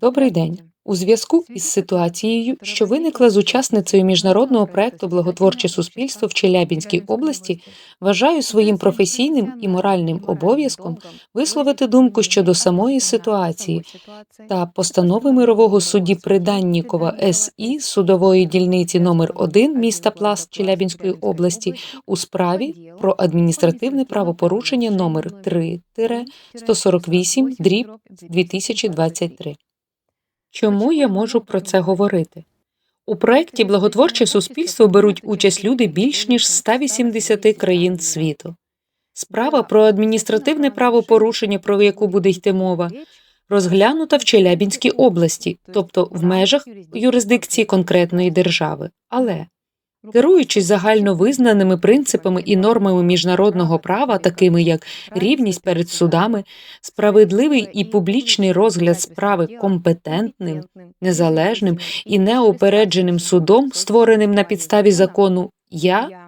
Добрий день. У зв'язку із ситуацією, що виникла з учасницею міжнародного проекту Благотворче суспільство в Челябінській області, вважаю своїм професійним і моральним обов'язком висловити думку щодо самої ситуації та постанови мирового судді Приданнікова СІ судової дільниці номер 1 міста Пласт Челябінської області у справі про адміністративне правопорушення номер 3-148 дріб 2023. Чому я можу про це говорити? У проєкті Благотворче суспільство беруть участь люди більш ніж 180 країн світу. Справа про адміністративне правопорушення, про яку буде йти мова, розглянута в Челябінській області, тобто в межах юрисдикції конкретної держави. Але Керуючись загально визнаними принципами і нормами міжнародного права, такими як рівність перед судами, справедливий і публічний розгляд справи компетентним, незалежним і неупередженим судом, створеним на підставі закону, я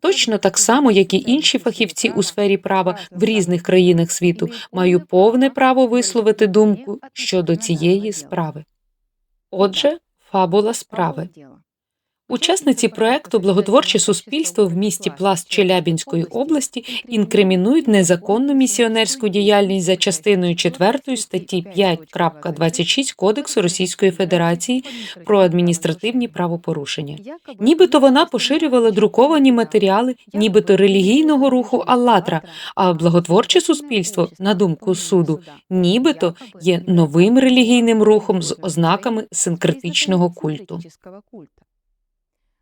точно так само, як і інші фахівці у сфері права в різних країнах світу, маю повне право висловити думку щодо цієї справи. Отже, фабула справи. Учасниці проекту Благотворче суспільство в місті Пласт Челябінської області інкримінують незаконну місіонерську діяльність за частиною 4 статті 5.26 Кодексу Російської Федерації про адміністративні правопорушення. Нібито вона поширювала друковані матеріали, нібито релігійного руху Аллатра, а благотворче суспільство, на думку суду, нібито є новим релігійним рухом з ознаками синкретичного культу.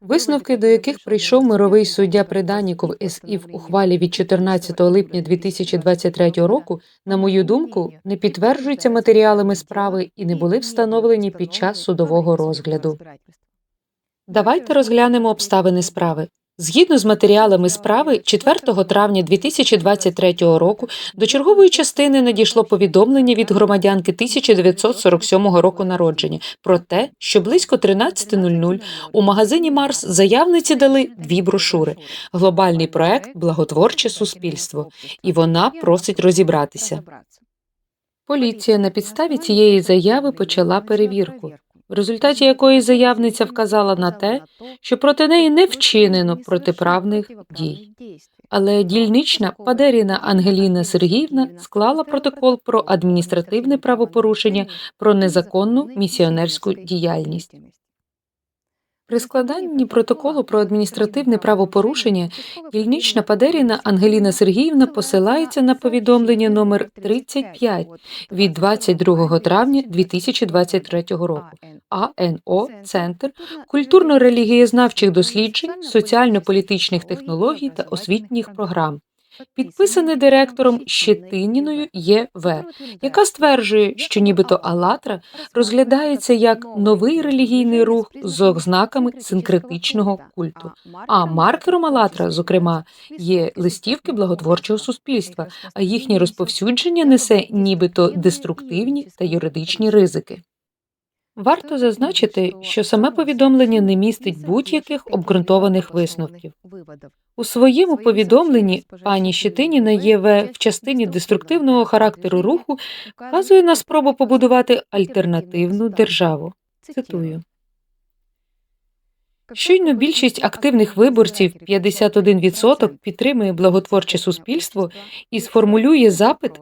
Висновки, до яких прийшов мировий суддя Приданіков СІ в ухвалі від 14 липня 2023 року, на мою думку, не підтверджуються матеріалами справи і не були встановлені під час судового розгляду. Давайте розглянемо обставини справи. Згідно з матеріалами справи, 4 травня 2023 року до чергової частини надійшло повідомлення від громадянки 1947 року народження про те, що близько 13.00 у магазині Марс заявниці дали дві брошури: глобальний проект Благотворче суспільство, і вона просить розібратися. Поліція на підставі цієї заяви почала перевірку в результаті якої заявниця вказала на те, що проти неї не вчинено протиправних дій. Але дільнична Падеріна Ангеліна Сергіївна склала протокол про адміністративне правопорушення про незаконну місіонерську діяльність. При складанні протоколу про адміністративне правопорушення дільнична Падеріна Ангеліна Сергіївна посилається на повідомлення номер 35 від 22 травня 2023 року. АНО Центр культурно-релігієзнавчих досліджень, соціально-політичних технологій та освітніх програм підписане директором Щетиніною ЄВ, яка стверджує, що нібито Алатра розглядається як новий релігійний рух з ознаками синкретичного культу. А маркером Алатра, зокрема, є листівки благотворчого суспільства, а їхнє розповсюдження несе нібито деструктивні та юридичні ризики. Варто зазначити, що саме повідомлення не містить будь-яких обґрунтованих висновків. У своєму повідомленні пані Щетиніна ЄВ в частині деструктивного характеру руху вказує на спробу побудувати альтернативну державу. Цитую. Щойно більшість активних виборців 51% підтримує благотворче суспільство і сформулює запит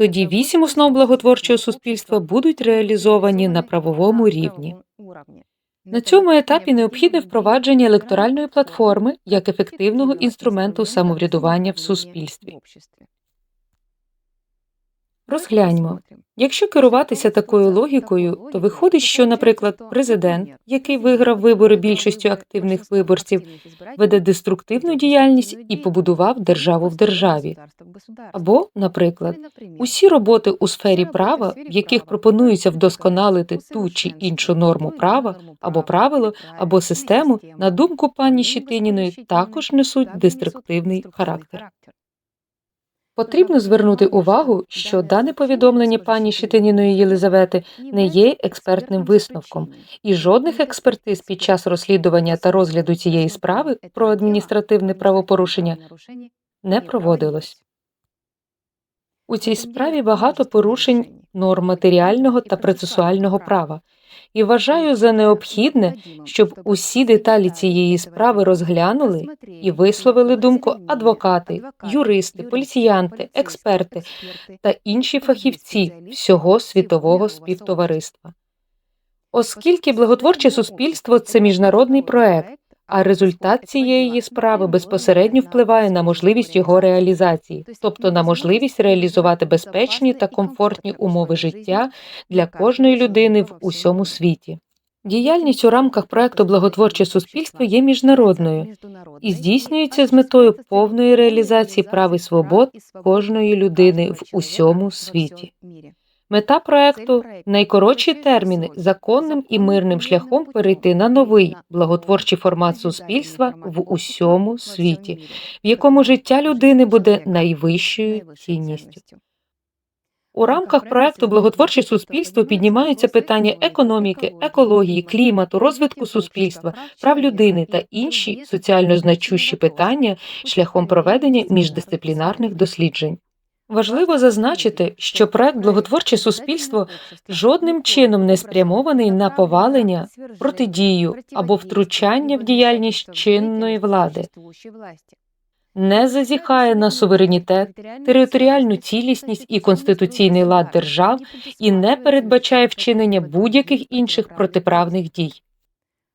тоді вісім основ благотворчого суспільства будуть реалізовані на правовому рівні. На цьому етапі необхідне впровадження електоральної платформи як ефективного інструменту самоврядування в суспільстві. Розгляньмо, якщо керуватися такою логікою, то виходить, що, наприклад, президент, який виграв вибори більшістю активних виборців, веде деструктивну діяльність і побудував державу в державі. Або, наприклад, усі роботи у сфері права, в яких пропонується вдосконалити ту чи іншу норму права або правило, або систему, на думку пані Щетиніної, також несуть деструктивний характер. Потрібно звернути увагу, що дане повідомлення пані Щитиніної Єлизавети не є експертним висновком, і жодних експертиз під час розслідування та розгляду цієї справи про адміністративне правопорушення не проводилось. У цій справі багато порушень норм матеріального та процесуального права, і вважаю за необхідне, щоб усі деталі цієї справи розглянули і висловили думку адвокати, юристи, поліціянти, експерти та інші фахівці всього світового співтовариства. Оскільки благотворче суспільство це міжнародний проект, а результат цієї справи безпосередньо впливає на можливість його реалізації, тобто на можливість реалізувати безпечні та комфортні умови життя для кожної людини в усьому світі. Діяльність у рамках проекту Благотворче суспільство є міжнародною і здійснюється з метою повної реалізації прав і свобод кожної людини в усьому світі. Мета проекту найкоротші терміни законним і мирним шляхом перейти на новий благотворчий формат суспільства в усьому світі, в якому життя людини буде найвищою цінністю. У рамках проекту Благотворче суспільство піднімаються питання економіки, екології, клімату, розвитку суспільства, прав людини та інші соціально значущі питання шляхом проведення міждисциплінарних досліджень. Важливо зазначити, що проект Благотворче суспільство жодним чином не спрямований на повалення, протидію або втручання в діяльність чинної влади, не зазіхає на суверенітет, територіальну цілісність і конституційний лад держав і не передбачає вчинення будь-яких інших протиправних дій.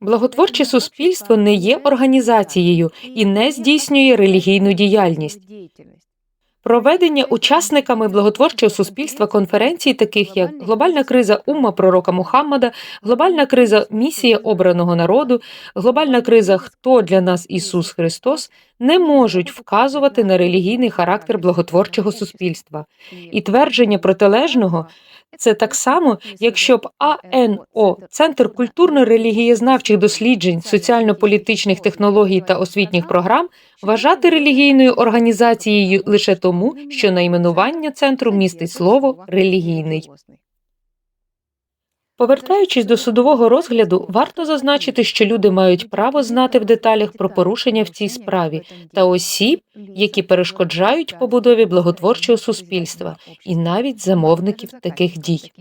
Благотворче суспільство не є організацією і не здійснює релігійну діяльність. Проведення учасниками благотворчого суспільства конференцій, таких як глобальна криза Умма пророка Мухаммада, глобальна криза місія обраного народу, глобальна криза Хто для нас Ісус Христос, не можуть вказувати на релігійний характер благотворчого суспільства, і твердження протилежного це так само, якщо б АНО Центр культурно-релігієзнавчих досліджень, соціально-політичних технологій та освітніх програм вважати релігійною організацією лише тому, що найменування центру містить слово релігійний. Повертаючись до судового розгляду, варто зазначити, що люди мають право знати в деталях про порушення в цій справі та осіб, які перешкоджають побудові благотворчого суспільства, і навіть замовників таких дій.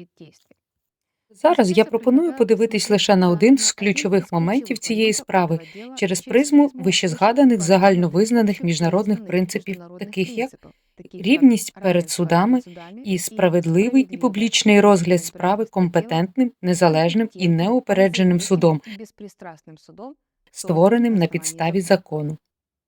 Зараз я пропоную подивитись лише на один з ключових моментів цієї справи через призму вищезгаданих загальновизнаних міжнародних принципів, таких як рівність перед судами і справедливий і публічний розгляд справи компетентним, незалежним і неупередженим судом, створеним на підставі закону.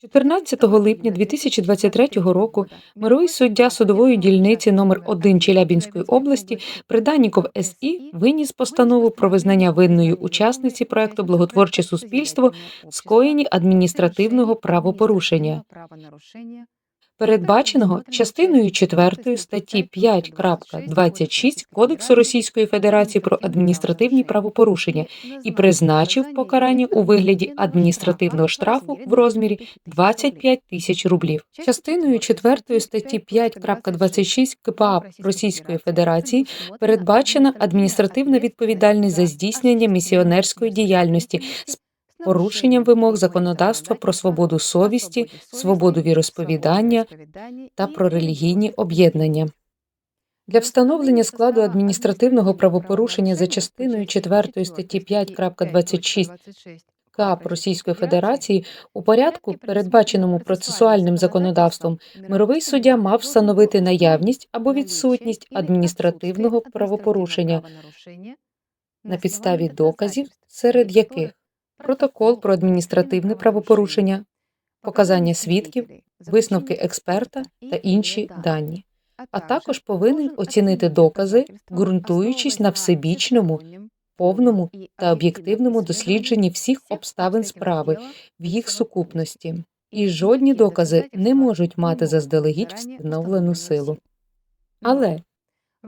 14 липня 2023 року мировий суддя судової дільниці номер 1 Челябінської області Приданніков СІ виніс постанову про визнання винною учасниці проекту Благотворче суспільство в скоєнні адміністративного правопорушення передбаченого частиною 4 статті 5.26 Кодексу Російської Федерації про адміністративні правопорушення і призначив покарання у вигляді адміністративного штрафу в розмірі 25 тисяч рублів. Частиною 4 статті 5.26 КПАП Російської Федерації передбачена адміністративна відповідальність за здійснення місіонерської діяльності з порушенням вимог законодавства про свободу совісті, свободу віросповідання та про релігійні об'єднання. Для встановлення складу адміністративного правопорушення за частиною 4 статті 5.26 КАП Російської Федерації у порядку, передбаченому процесуальним законодавством, мировий суддя мав встановити наявність або відсутність адміністративного правопорушення на підставі доказів, серед яких протокол про адміністративне правопорушення, показання свідків, висновки експерта та інші дані, а також повинен оцінити докази, ґрунтуючись на всебічному, повному та об'єктивному дослідженні всіх обставин справи в їх сукупності, і жодні докази не можуть мати заздалегідь встановлену силу. Але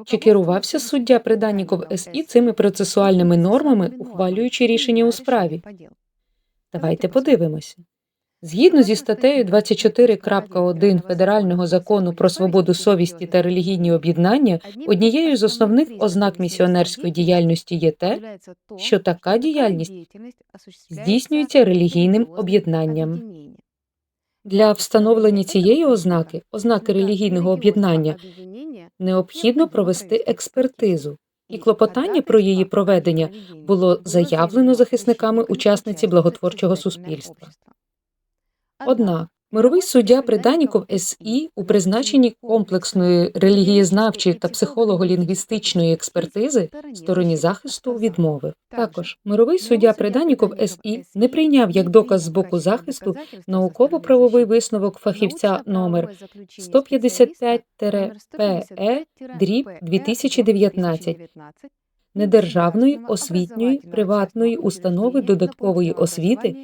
чи керувався суддя Приданніков СІ цими процесуальними нормами, ухвалюючи рішення у справі? Давайте подивимося. Згідно зі статтею 24.1 Федерального закону про свободу совісті та релігійні об'єднання, однією з основних ознак місіонерської діяльності є те, що така діяльність здійснюється релігійним об'єднанням. Для встановлення цієї ознаки, ознаки релігійного об'єднання, необхідно провести експертизу, і клопотання про її проведення було заявлено захисниками учасниці благотворчого суспільства. Однак мировий суддя Приданіков СІ у призначенні комплексної релігієзнавчої та психолого-лінгвістичної експертизи стороні захисту відмовив. Також мировий суддя Приданіков СІ не прийняв як доказ з боку захисту науково-правовий висновок фахівця номер 155-ПЕ дріб 2019 недержавної освітньої приватної установи додаткової освіти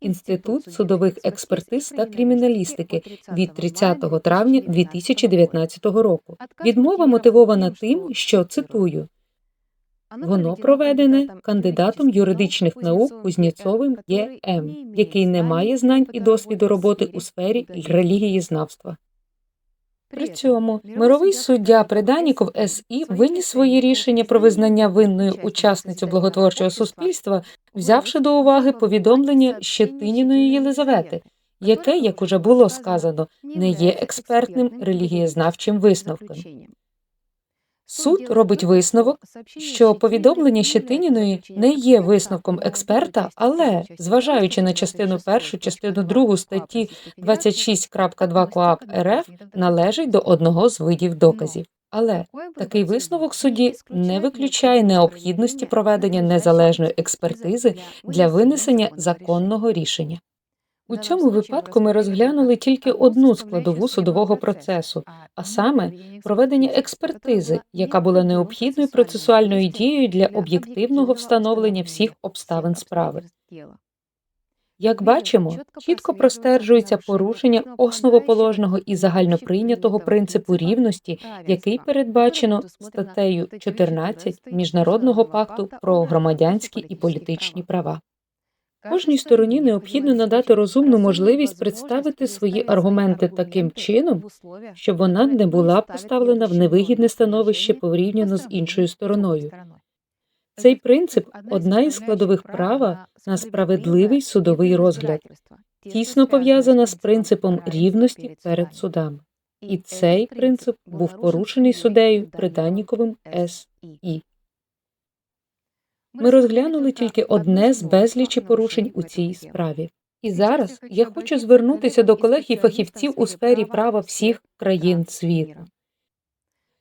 Інститут судових експертиз та криміналістики від 30 травня 2019 року. Відмова мотивована тим, що цитую воно проведене кандидатом юридичних наук Кузнєцовим Є.М., який не має знань і досвіду роботи у сфері релігієзнавства. При цьому мировий суддя Приданіков СІ виніс свої рішення про визнання винною учасницю благотворчого суспільства, взявши до уваги повідомлення Щетиніної Єлизавети, яке, як уже було сказано, не є експертним релігієзнавчим висновком. Суд робить висновок, що повідомлення Щетиніної не є висновком експерта, але, зважаючи на частину першу, частину другу статті 26.2 КОАП РФ, належить до одного з видів доказів. Але такий висновок судді не виключає необхідності проведення незалежної експертизи для винесення законного рішення. У цьому випадку ми розглянули тільки одну складову судового процесу, а саме проведення експертизи, яка була необхідною процесуальною дією для об'єктивного встановлення всіх обставин справи. Як бачимо, чітко простежується порушення основоположного і загальноприйнятого принципу рівності, який передбачено статтею 14 Міжнародного пакту про громадянські і політичні права. Кожній стороні необхідно надати розумну можливість представити свої аргументи таким чином, щоб вона не була поставлена в невигідне становище порівняно з іншою стороною. Цей принцип одна із складових права на справедливий судовий розгляд, тісно пов'язана з принципом рівності перед судами. І цей принцип був порушений суддею Приданніковим С.І. Ми розглянули тільки одне з безлічі порушень у цій справі. І зараз я хочу звернутися до колег і фахівців у сфері права всіх країн світу.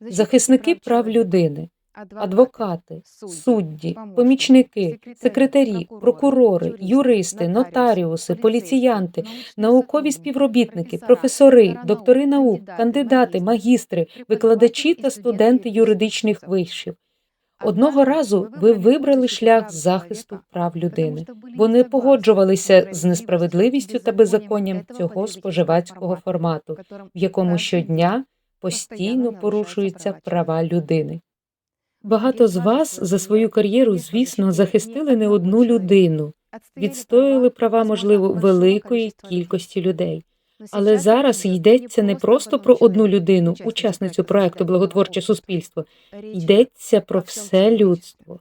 Захисники прав людини, адвокати, судді, помічники, секретарі, прокурори, юристи, нотаріуси, поліціянти, наукові співробітники, професори, доктори наук, кандидати, магістри, викладачі та студенти юридичних вишів. Одного разу ви вибрали шлях захисту прав людини, бо не погоджувалися з несправедливістю та беззаконням цього споживацького формату, в якому щодня постійно порушуються права людини. Багато з вас за свою кар'єру, звісно, захистили не одну людину, відстояли права, можливо, великої кількості людей. Але зараз йдеться не просто про одну людину, учасницю проекту Благотворче суспільство, йдеться про все людство.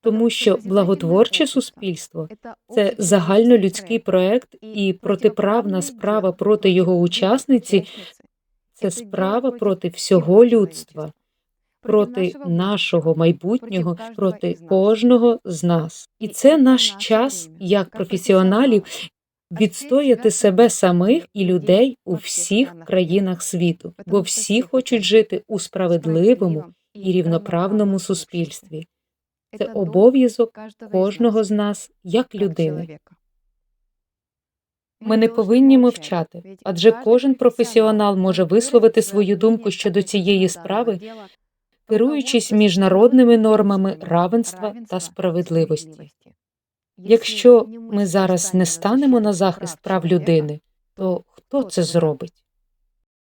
Тому що благотворче суспільство це загальнолюдський проект, і протиправна справа проти його учасниці це справа проти всього людства, проти нашого майбутнього, проти кожного з нас. І це наш час як професіоналів відстояти себе самих і людей у всіх країнах світу, бо всі хочуть жити у справедливому і рівноправному суспільстві. Це обов'язок кожного з нас як людини. Ми не повинні мовчати, адже кожен професіонал може висловити свою думку щодо цієї справи, керуючись міжнародними нормами равенства та справедливості. Якщо ми зараз не станемо на захист прав людини, то хто це зробить?